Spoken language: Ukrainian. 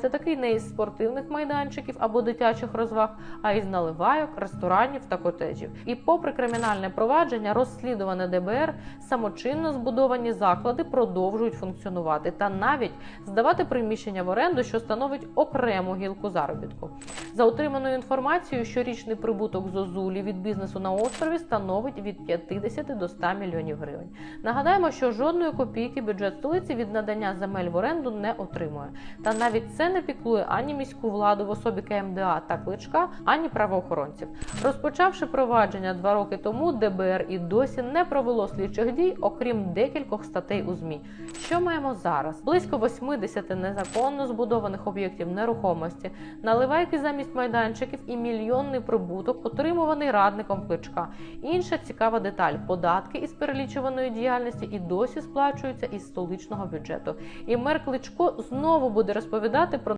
Це такий не із спортивних майданчиків або дитячих розваг, а із наливайок, ресторанів та котеджів. І попри кримінальне провадження, розслідуване ДБР, самочинно збудовані заклади продовжують функціонувати та навіть здавати приміщення в оренду, що становить окрему гілку заробітку. За отриманою інформацією, щорічний прибуток Зозулі від бізнесу на острові становить від 50 до 100 мільйонів гривень. Нагадаємо, що жодної копійки бюджет столиці від надання земель в оренду не отримує. Та навіть це не піклує ані міську владу в особі КМДА та кличка, ані правоохоронців. Розпочавши провадження два роки тому, ДБР і досі не провело слідчих дій, окрім декількох статей у ЗМІ. Що маємо зараз? Близько 80 незаконно збудованих об'єктів нерухомості, наливайки замість майданчиків і мільйонний прибуток, отримуваний радником кличка. Інша цікава деталь: податки із перелічуваної діяльності і досі сплачуються із столичного бюджету. І мер Кличко знову буде розповідати